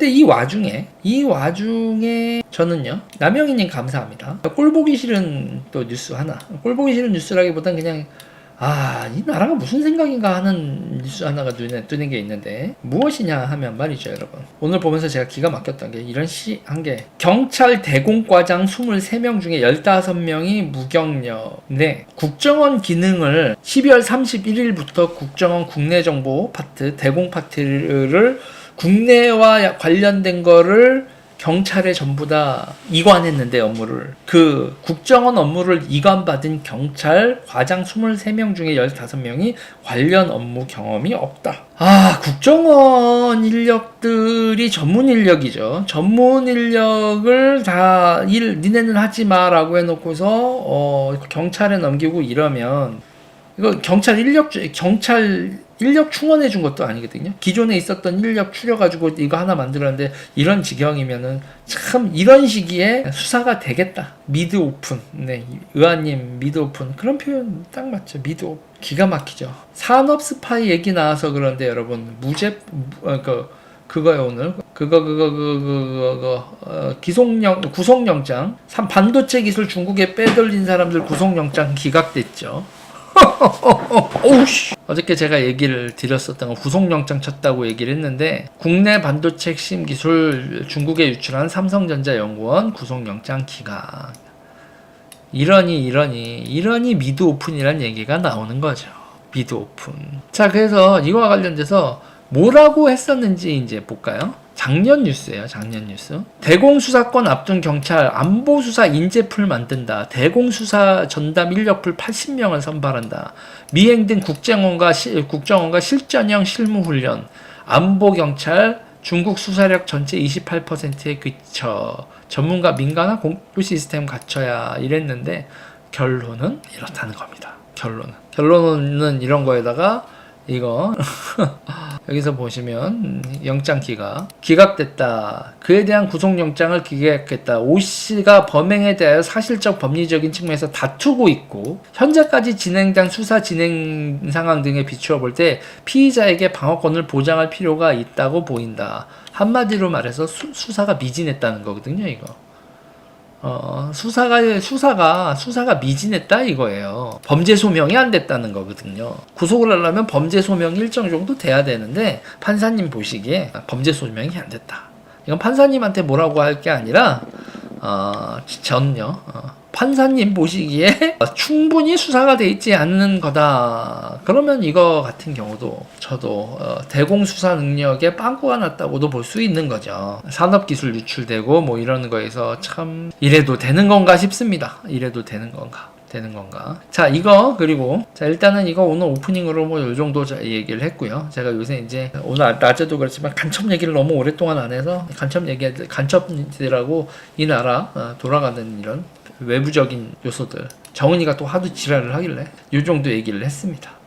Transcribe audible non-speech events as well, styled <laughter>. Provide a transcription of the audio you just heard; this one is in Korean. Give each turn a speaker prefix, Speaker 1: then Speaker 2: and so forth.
Speaker 1: 그런데 이 와중에 이 와중에 저는요 남영희님 감사합니다. 꼴 보기 싫은 또 뉴스 하나. 꼴 보기 싫은 뉴스라기보단 그냥 아, 이 나라가 무슨 생각인가 하는 뉴스 하나가 눈에 뜨는 게 있는데 무엇이냐 하면 말이죠, 여러분. 오늘 보면서 제가 기가 막혔던 게 이런 시 한 게 경찰 대공과장 23명 중에 15명이 무경력. 네. 국정원 기능을 12월 31일부터 국정원 국내 정보 파트, 대공 파트를 국내와 관련된 거를 경찰에 전부 다 이관했는데 업무를 그 국정원 업무를 이관받은 경찰 과장 23명 중에 15명이 관련 업무 경험이 없다. 아, 국정원 인력들이 전문 인력이죠. 전문 인력을 다 일 니네는 하지 마라고 해 놓고서 어 경찰에 넘기고 이러면 이거 경찰 인력 주- 경찰 인력 충원해 준 것도 아니거든요. 기존에 있었던 인력 추려가지고 이거 하나 만들었는데 이런 지경이면은 참 이런 시기에 수사가 되겠다. 미드 오픈. 네, 의아님 미드 오픈. 그런 표현 딱 맞죠. 미드 오픈. 기가 막히죠. 산업 스파이 얘기 나와서 그런데 여러분 무죄 어, 그 그거요 오늘 그거 그거 그거 그거, 그거 어, 기송영 구속영장 삼 반도체 기술 중국에 빼돌린 사람들 구속영장 기각됐죠. 오우씨. 어저께 제가 얘기를 드렸었던 건 구속영장 쳤다고 얘기를 했는데 국내 반도체 핵심 기술 중국에 유출한 삼성전자 연구원 구속영장 기각. 이러니 이러니 이러니 미드 오픈이란 얘기가 나오는 거죠. 미드 오픈. 자 그래서 이거와 관련돼서 뭐라고 했었는지 이제 볼까요? 작년 뉴스예요. 작년 뉴스. 대공수사권 앞둔 경찰 안보수사 인재풀 만든다. 대공수사 전담 인력풀 80명을 선발한다. 미행된 국정원과 시- 국정원과 실전형 실무훈련. 안보 경찰 중국 수사력 전체 28%에 그쳐 전문가 민간화 공표 시스템 갖춰야 이랬는데 결론은 이렇다는 겁니다. 결론은 결론은 이런 거에다가 이거 <laughs> 여기서 보시면 영장 기각 기각됐다. 그에 대한 구속영장을 기각했다. 오 씨가 범행에 대하여 사실적 법리적인 측면에서 다투고 있고 현재까지 진행된 수사 진행 상황 등에 비추어 볼 때 피의자에게 방어권을 보장할 필요가 있다고 보인다. 한마디로 말해서 수, 수사가 미진했다는 거거든요. 이거. 어, 수사가 수사가 수사가 미진했다 이거예요. 범죄 소명이 안 됐다는 거거든요. 구속을 하려면 범죄 소명이 일정 정도 돼야 되는데 판사님 보시기에 범죄 소명이 안 됐다. 이건 판사님한테 뭐라고 할 게 아니라 어, 전요 어, 판사님 보시기에 <laughs> 충분히 수사가 돼 있지 않는 거다. 그러면 이거 같은 경우도 저도 어, 대공 수사 능력에 빵꾸가 났다고도 볼 수 있는 거죠. 산업 기술 유출되고 뭐 이러는 거에서 참 이래도 되는 건가 싶습니다. 이래도 되는 건가. 되는 건가? 자, 이거 그리고 자 일단은 이거 오늘 오프닝으로 뭐 요 정도 자- 얘기를 했고요. 제가 요새 이제 오늘 낮에도 그렇지만 간첩 얘기를 너무 오랫동안 안 해서 간첩 얘기 간첩들하고 이 나라 어, 돌아가는 이런 외부적인 요소들 정은이가 또 하도 지랄을 하길래 요 정도 얘기를 했습니다.